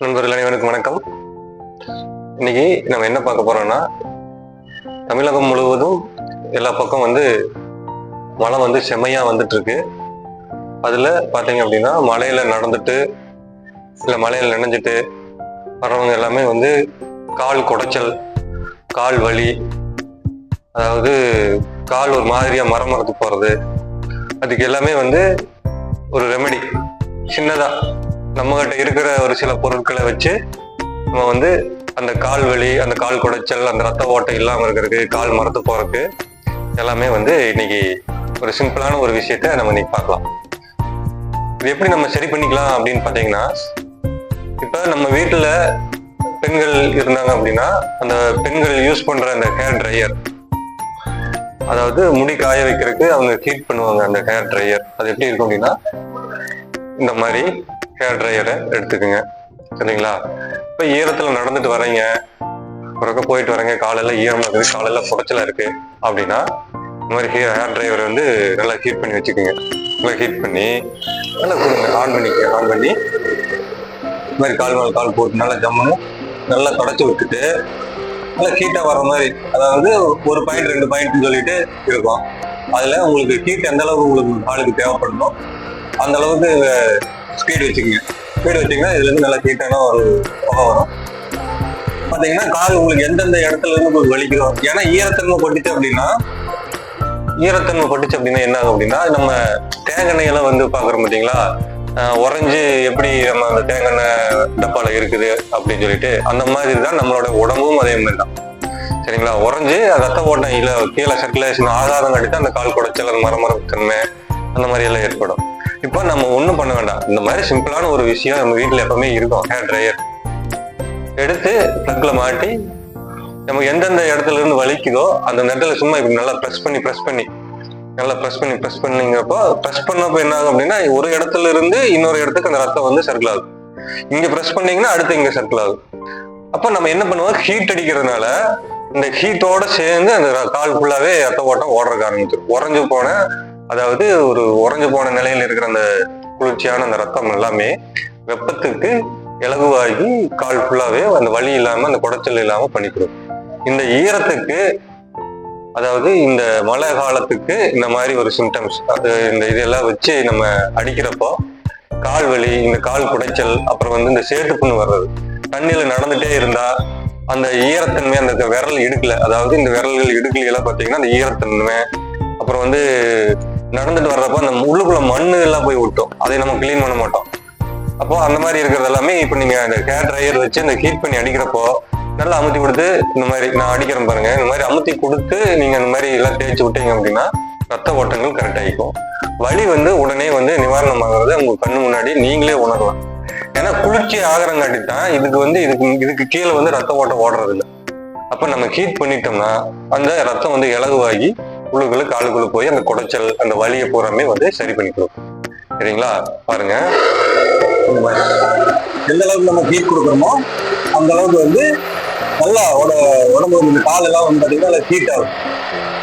நண்பர்கள் அனைவருக்கும் வணக்கம். இன்னைக்கு நம்ம என்ன பார்க்க போறோம்னா தமிழகம் முழுவதும் எல்லா பக்கம் வந்து மழை வந்து செம்மையா வந்துட்டு இருக்கு அதுல பாத்தீங்க அப்படின்னா மலையில நடந்துட்டு இல்ல மலையில நினைஞ்சிட்டு வர்றவங்க எல்லாமே வந்து கால் குடைச்சல் கால் வலி அதாவது கால் ஒரு மாதிரியா மரம் மரத்து போறது. அதுக்கு எல்லாமே வந்து ஒரு ரெமெடி சின்னதா நம்ம கிட்ட இருக்கிற ஒரு சில பொருட்களை வச்சு நம்ம வந்து அந்த கால் வலி அந்த கால் குடைச்சல் அந்த ரத்த ஓட்டை இல்லாமல் இருக்கிறதுக்கு கால் மரத்து போறதுக்கு எல்லாமே வந்து இன்னைக்கு ஒரு சிம்பிளான ஒரு விஷயத்த நம்ம இன்னைக்கு பார்க்கலாம். இது எப்படி நம்ம சரி பண்ணிக்கலாம் அப்படின்னு பார்த்தீங்கன்னா இப்போ நம்ம வீட்டில் பெண்கள் இருந்தாங்க அப்படின்னா அந்த பெண்கள் யூஸ் பண்ணுற அந்த ஹேர் ட்ரையர் அதாவது முடி காய வைக்கிறதுக்கு அவங்க ஹீட் பண்ணுவாங்க அந்த ஹேர் ட்ரையர் அது எப்படி இருக்கும் அப்படின்னா இந்த மாதிரி ஹேர் ட்ரையரை எடுத்துக்கோங்க. சரிங்களா? இப்போ ஈரத்தில் நடந்துட்டு வரீங்க பிறகு போயிட்டு வரீங்க காலையில் ஈரமாக இருக்குது. காலையில் புடச்சலா இருக்குது அப்படின்னா இந்த மாதிரி ஹே ஹேர் ட்ரையர் வந்து நல்லா ஹீட் பண்ணி வச்சுக்கோங்க. நல்லா ஹீட் பண்ணி நல்லா கொடுங்க. ஆன் பண்ணிக்க ஆன் பண்ணி இந்த மாதிரி கால் மேலே கால் போட்டு நல்லா ஜம்முன்னு நல்லா தொடச்சி விட்டுட்டு நல்லா ஹீட்டாக வர மாதிரி அதாவது ஒரு பாயிண்ட் ரெண்டு பாயிண்ட்னு சொல்லிட்டு இருக்கும். அதில் உங்களுக்கு ஹீட் எந்த அளவுக்கு உங்களுக்கு காலுக்கு தேவைப்படணும் அந்த அளவுக்கு ஸ்பீடு வச்சுக்கோங்க. ஸ்பீடு வச்சிங்கன்னா இதுலேருந்து நல்லா ஹீட்டான ஒரு புகை வரும். பார்த்தீங்கன்னா கால் உங்களுக்கு எந்தெந்த இடத்துல இருந்து உங்களுக்கு வலிக்கிறோம் ஏன்னா ஈரத்தன்மை பட்டுச்சு அப்படின்னா ஈரத்தன்மை பட்டுச்சு அப்படின்னா என்ன ஆகும் அப்படின்னா நம்ம தேங்காய்லாம் வந்து பார்க்குறோம் பார்த்தீங்களா ஆஹ் உறைஞ்சு எப்படி நம்ம அந்த தேங்காய் டப்பால இருக்குது அப்படின்னு சொல்லிட்டு அந்த மாதிரி தான் நம்மளோட உடம்பும் அதே மாதிரி தான் சரிங்களா? உறைஞ்சு ரத்த ஓட்டம் இல்லை கீழே சர்க்குலேஷன் ஆகாதம் கட்டி அந்த கால் குடைச்சல் அந்த மரமரத்தன்மை அந்த மாதிரி எல்லாம் ஏற்படும். இப்போ நம்ம ஒன்றும் பண்ண வேண்டாம். இந்த மாதிரி சிம்பிளான ஒரு விஷயம் நம்ம வீட்டில் எப்பவுமே இருக்கும். ஹேர் ட்ரையர் எடுத்து ப்ளக்கில் மாட்டி நமக்கு எந்தெந்த இடத்துல இருந்து வலிக்குதோ அந்த இடத்துல சும்மா இப்படி நல்லா ப்ரெஸ் பண்ணி ப்ரெஸ் பண்ணி நல்லா ப்ரெஸ் பண்ணி ப்ரெஸ் பண்ணிங்கிறப்போ ப்ரெஸ் பண்ணப்போ என்ன ஆகும் அப்படின்னா ஒரு இடத்துல இருந்து இன்னொரு இடத்துக்கு அந்த ரத்தம் வந்து சர்க்கிள் ஆகும். இங்க ப்ரெஸ் பண்ணீங்கன்னா அடுத்து இங்க சர்க்கிள் ஆகும். அப்போ நம்ம என்ன பண்ணுவோம்? ஹீட் அடிக்கிறதுனால இந்த ஹீட்டோட சேர்ந்து அந்த கால் ஃபுல்லாவே ரத்த ஓட்டம் ஓடுறதுக்கு ஆரம்பிச்சிடும் உறைஞ்சு போன அதாவது ஒரு உறைஞ்சு போன நிலையில் இருக்கிற அந்த குளிர்ச்சியான அந்த ரத்தம் எல்லாமே வெப்பத்துக்கு இலகுவாகி கால் ஃபுல்லாவே அந்த வலி இல்லாம அந்த குடைச்சல் இல்லாம பண்ணிக்கிறோம் இந்த ஈரத்துக்கு அதாவது இந்த மழை காலத்துக்கு இந்த மாதிரி ஒரு சிம்டம்ஸ் அது இந்த இதெல்லாம் வச்சு நம்ம அடிக்கிறப்போ கால் வலி இந்த கால் குடைச்சல் அப்புறம் வந்து இந்த சேட்டு புண்ணு வர்றது. தண்ணியில நடந்துட்டே இருந்தா அந்த ஈரத்தன்மை அந்த விரல் இடுக்கல அதாவது இந்த விரல்கள் இடுக்கலையெல்லாம் பார்த்தீங்கன்னா அந்த ஈரத்தன்மை அப்புறம் வந்து நடந்துட்டு வர்றப்போ அந்த உள்ளுக்குள்ள மண்ணு எல்லாம் போய் விட்டோம் அதை நம்ம கிளீன் பண்ண மாட்டோம். அப்போ அந்த மாதிரி இருக்கிறது எல்லாமே இப்போ நீங்க அந்த ஹேர் ட்ரையர் வச்சு அந்த ஹீட் பண்ணி அடிக்கிறப்போ நல்லா அமுத்தி கொடுத்து இந்த மாதிரி நான் அடிக்கிறேன் பாருங்க. இந்த மாதிரி அமுத்தி கொடுத்து நீங்க இந்த மாதிரி எல்லாம் தேய்ச்சி விட்டீங்க அப்படின்னா ரத்த ஓட்டங்கள் கரெக்ட் ஆகிக்கும். வலி வந்து உடனே வந்து நிவாரணம் ஆகுறது உங்க கண்ணு முன்னாடி நீங்களே உணரலாம். ஏன்னா குளிர்ச்சி ஆகிறங்காட்டி தான் இதுக்கு வந்து இதுக்கு இதுக்கு கீழே வந்து ரத்த ஓட்டம் ஓடுறது இல்லை அப்ப நம்ம ஹீட் பண்ணிட்டோம்னா அந்த ரத்தம் வந்து இலகுவாகி உள்ளுக்குள்ள காலுக்குள்ள போய் அந்த குடைச்சல் அந்த வலியை பூராமே வந்து சரி பண்ணி கொடுக்கும். சரிங்களா? பாருங்க. எந்த அளவுக்கு நம்ம ஹீட் கொடுக்குறோமோ அந்த அளவுக்கு வந்து நல்லா உட- உடம்பு வந்து இந்த கால் எல்லாம் வந்து பார்த்தீங்கன்னா ஹீட் ஆகும்.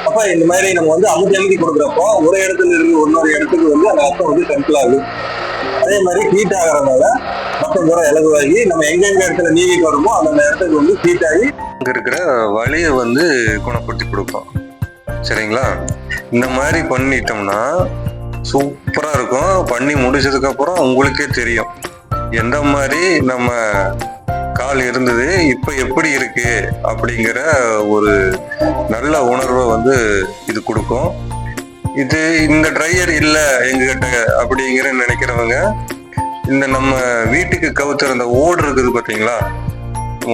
அப்ப இந்த மாதிரி நம்ம வந்து அமுத்தி எழுதி கொடுக்குறப்போ ஒரு இடத்துல இருந்து இன்னொரு இடத்துக்கு வந்து அந்த ரத்தம் வந்து டெம்பிள் ஆகும் அதே மாதிரி ஹீட் ஆகிறதுனால ரத்தம் பூரா இலகுவாகி நம்ம எங்கெங்க இடத்துல நீவிக்கு வருமோ அந்த இடத்துக்கு வந்து ஹீட் ஆகி அங்க இருக்கிற வலியை வந்து குணப்படுத்தி கொடுக்கும். சரிங்களா? இந்த மாதிரி பண்ணிட்டோம்னா சூப்பராக இருக்கும். பண்ணி முடிச்சதுக்கப்புறம் உங்களுக்கே தெரியும். எந்த மாதிரி நம்ம கால் இருந்தது இப்போ எப்படி இருக்கு அப்படிங்கிற ஒரு நல்ல உணர்வை வந்து இது கொடுக்கும். இது இந்த ட்ரையர் இல்லை எங்ககிட்ட அப்படிங்கிற நினைக்கிறவங்க இந்த நம்ம வீட்டுக்கு கவுத்துற அந்த ஓடு இருக்குது பார்த்தீங்களா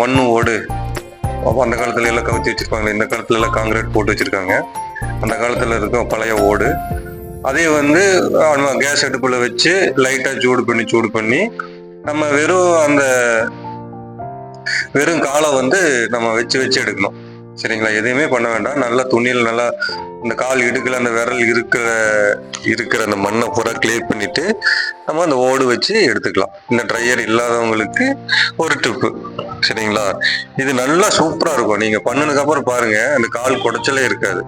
ஒன்று ஓடு. அப்போ அந்த காலத்துல எல்லாம் கவுத்தி வச்சிருப்பாங்க இந்த காலத்துல எல்லாம் காங்கிரீட் போட்டு வச்சிருக்காங்க. அந்த காலத்துல இருக்க பழைய ஓடு. அதே வந்து கேஸ் அடுப்புல வச்சு லைட்டா சூடு பண்ணி சூடு பண்ணி நம்ம வெறும் அந்த வெறும் காலை வந்து நம்ம வச்சு வச்சு எடுக்கணும். சரிங்களா? எதையுமே பண்ண வேண்டாம். நல்லா துணியில் நல்லா இந்த கால் இடுக்கல அந்த விரல் இருக்கிற இருக்கிற அந்த மண்ணை பூரா கிளியர் பண்ணிட்டு நம்ம அந்த ஓடு வச்சு எடுத்துக்கலாம். இந்த ட்ரையர் இல்லாதவங்களுக்கு ஒரு டிப்பு சரிங்களா? இது நல்லா சூப்பரா இருக்கும். நீங்க பண்ணதுக்கப்புறம் பாருங்கள் பாருங்க அந்த கால் குடைச்சலே இருக்காது.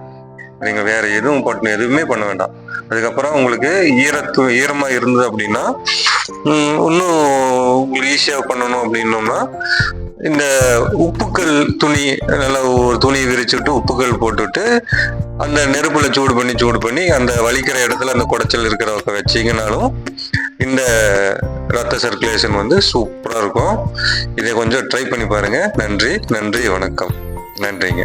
நீங்கள் வேற எதுவும் பண்ண எதுவுமே பண்ண வேண்டாம். அதுக்கப்புறம் உங்களுக்கு ஈரத்து ஈரமாக இருந்தது அப்படின்னா இன்னும் உங்களுக்கு ஈஸியாக பண்ணணும் அப்படின்னோம்னா இந்த உப்புக்கள் துணி நல்லா ஒரு துணி விரிச்சுட்டு உப்புக்கள் போட்டுட்டு அந்த நெருப்புல சூடு பண்ணி சூடு பண்ணி அந்த வலிக்கிற இடத்துல அந்த குடைச்சல் இருக்கிறவங்க வச்சிங்கனாலும் இந்த ரத்த சர்க்குலேஷன் வந்து சூப்பராக இருக்கும். இதை கொஞ்சம் ட்ரை பண்ணி பாருங்க. நன்றி நன்றி வணக்கம். நன்றிங்க.